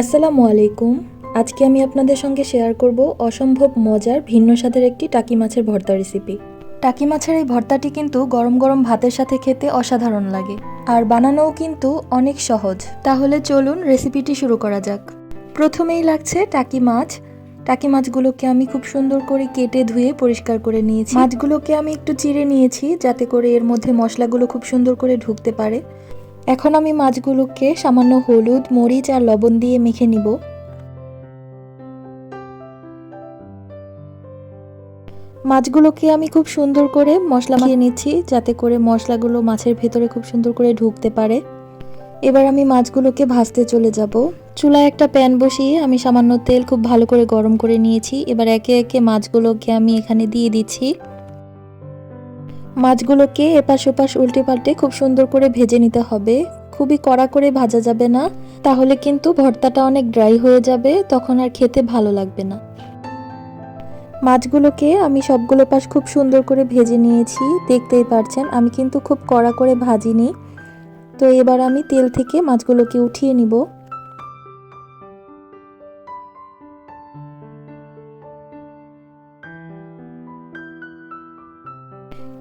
আসসালামু আলাইকুম। আজকে আমি আপনাদের সঙ্গে শেয়ার করব অসম্ভব মজার, ভিন্ন স্বাদের একটি টাকি মাছের ভর্তা রেসিপি টাকি মাছের এই ভর্তাটি কিন্তু গরম গরম ভাতের সাথে খেতে অসাধারণ লাগে। আর বানানোও কিন্তু অনেক সহজ। তাহলে চলুন রেসিপিটি শুরু করা যাক। প্রথমেই লাগছে টাকি মাছ। টাকি মাছগুলোকে আমি খুব সুন্দর করে কেটে ধুয়ে পরিষ্কার করে নিয়েছি। মাছগুলোকে আমি একটু চিড়ে নিয়েছি যাতে করে এর মধ্যে মশলাগুলো খুব সুন্দর করে ঢুকতে পারে। এখন আমি মাছগুলোকে সামান্য হলুদ, মরিচ আর লবণ দিয়ে মেখে নিব। মাছগুলোকে আমি খুব সুন্দর করে মশলা মাখিয়ে নিচ্ছি, যাতে করে মশলাগুলো মাছের ভেতরে খুব সুন্দর করে ঢুকতে পারে। এবার আমি মাছগুলোকে ভাজতে চলে যাব। চুলায় একটা প্যান বসিয়ে আমি সামান্য তেল খুব ভালো করে গরম করে নিয়েছি। এবার একে একে মাছগুলোকে আমি এখানে দিয়ে দিচ্ছি। মাছগুলোকে এপাশ ওপাশ উল্টে পাল্টে খুব সুন্দর করে ভেজে নিতে হবে। খুবই কড়া করে ভাজা যাবে না। তাহলে কিন্তু ভর্তাটা অনেক ড্রাই হয়ে যাবে, তখন আর খেতে ভালো লাগবে না। মাছগুলোকে আমি সবগুলো পাশ খুব সুন্দর করে ভেজে নিয়েছি। দেখতেই পারছেন, আমি কিন্তু খুব কড়া করে ভাজিনি। তো এবার আমি তেল থেকে মাছগুলোকে উঠিয়ে নিব।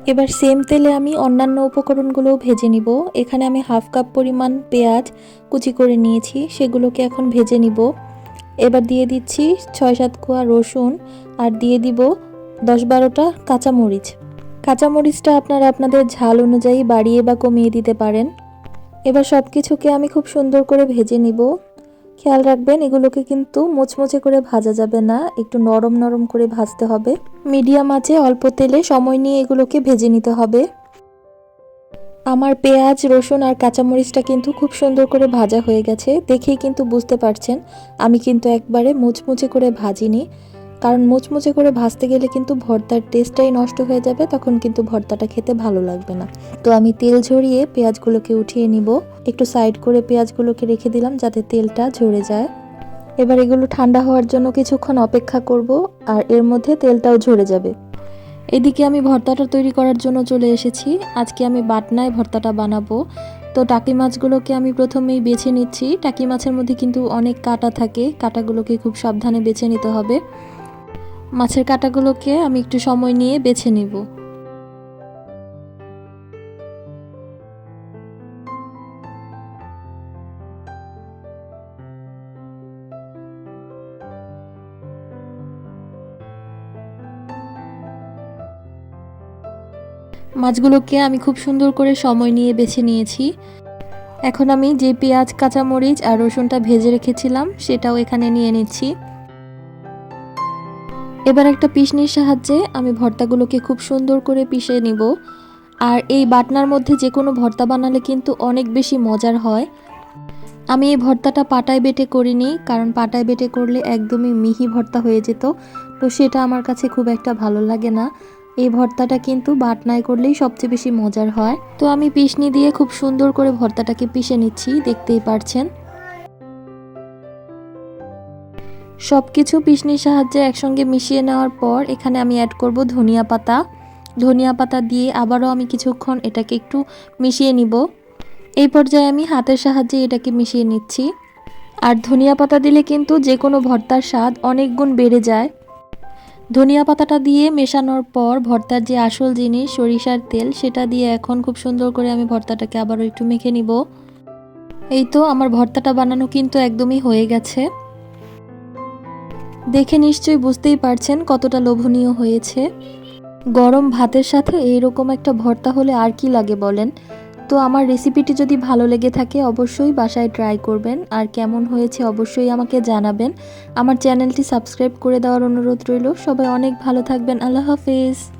এবার সেম তেলে আমি অন্যান্য উপকরণগুলোও ভেজে নিব। এখানে আমি হাফ কাপ পরিমাণ পেঁয়াজ কুচি করে নিয়েছি, সেগুলোকে এখন ভেজে নিব। এবার দিয়ে দিচ্ছি ছয় সাত কোয়া রসুন আর দিয়ে দিব দশ বারোটা কাঁচামরিচ। কাঁচামরিচটা আপনারা আপনাদের ঝাল অনুযায়ী বাড়িয়ে বা কমিয়ে দিতে পারেন। এবার সব কিছুকে আমি খুব সুন্দর করে ভেজে নিব। খেয়াল রাখবেন, এগুলোকে কিন্তু মোচমোচে করে ভাজা যাবে না, একটু নরম নরম করে ভাজতে হবে। মিডিয়াম আছে অল্প তেলে সময় নিয়ে এগুলোকে ভেজে নিতে হবে। আমার পেঁয়াজ, রসুন আর কাঁচামরিচটা কিন্তু খুব সুন্দর করে ভাজা হয়ে গেছে, দেখেই কিন্তু বুঝতে পারছেন। আমি কিন্তু একবারে মুচমুচে করে ভাজিনি। কারণ মুচমুচে করে ভাজতে গেলে কিন্তু ভর্তার টেস্টটাই নষ্ট হয়ে যাবে, তখন কিন্তু ভর্তাটা খেতে ভালো লাগবে না। তো আমি তেল ঝরিয়ে পেঁয়াজগুলোকে উঠিয়ে নিব। একটু সাইড করে পেঁয়াজগুলোকে রেখে দিলাম যাতে তেলটা ঝরে যায়। এবার এগুলো ঠান্ডা হওয়ার জন্য কিছুক্ষণ অপেক্ষা করব আর এর মধ্যে তেলটাও ঝরে যাবে। এদিকে আমি ভর্তাটা তৈরি করার জন্য চলে এসেছি। আজকে আমি বাটনায় ভর্তাটা বানাবো। তো টাকি মাছগুলোকে আমি প্রথমেই বেছে নিচ্ছি। টাকি মাছের মধ্যে কিন্তু অনেক কাটা থাকে। কাটাগুলোকে খুব সাবধানে বেছে নিতে হবে। মাছের কাটাগুলোকে আমি একটু সময় নিয়ে বেছে নিব। মাছগুলোকে আমি খুব সুন্দর করে সময় নিয়ে বেছে নিয়েছি। এখন আমি যে পেঁয়াজ, কাঁচামরিচ আর রসুনটা ভেজে রেখেছিলাম, সেটাও এখানে নিয়ে নিচ্ছি। এবার একটা পিসনির সাহায্যে আমি ভর্তাগুলোকে খুব সুন্দর করে পিষে নিব। আর এই বাটনার মধ্যে যে কোনো ভর্তা বানালে কিন্তু অনেক বেশি মজার হয়। আমি এই ভর্তাটা পাটায় বেটে করিনি, কারণ পাটায় বেটে করলে একদমই মিহি ভর্তা হয়ে যেত। তো সেটা আমার কাছে খুব একটা ভালো লাগে না। এই ভর্তাটা কিন্তু বাটনায় করলেই সবচেয়ে বেশি মজার হয়। তো আমি পিসনি দিয়ে খুব সুন্দর করে ভর্তাটাকে পিষে নিচ্ছি, দেখতেই পারছেন। সব কিছু পিসনির সাহায্যে একসঙ্গে মিশিয়ে নেওয়ার পর এখানে আমি অ্যাড করব ধনিয়া পাতা। ধনিয়া পাতা দিয়ে আবারও আমি কিছুক্ষণ এটাকে একটু মিশিয়ে নিব। এই পর্যায়ে আমি হাতের সাহায্যে এটাকে মিশিয়ে নিচ্ছি। আর ধনিয়া পাতা দিলে কিন্তু যে কোনো ভর্তার স্বাদ অনেক গুণ বেড়ে যায়। ধনিয়া পাতাটা দিয়ে মেশানোর পর ভর্তার যে আসল জিনিস, সরিষার তেল, সেটা দিয়ে এখন খুব সুন্দর করে আমি ভর্তাটাকে আবারও একটু মেখে নিব। এই তো আমার ভর্তাটা বানানো কিন্তু একদমই হয়ে গেছে। দেখে নিশ্চয়ই বুঝতেই পারছেন কতটা লোভনীয় হয়েছে। গরম ভাতের সাথে এইরকম একটা ভর্তা হলে আর কি লাগে বলেন? তো আমার রেসিপিটি যদি ভালো লেগে থাকে অবশ্যই বাসায় ট্রাই করবেন। আর কেমন হয়েছে অবশ্যই আমাকে জানাবেন। আমার চ্যানেলটি সাবস্ক্রাইব করে দেওয়ার অনুরোধ রইল। সবাই অনেক ভালো থাকবেন। আল্লাহ হাফিজ।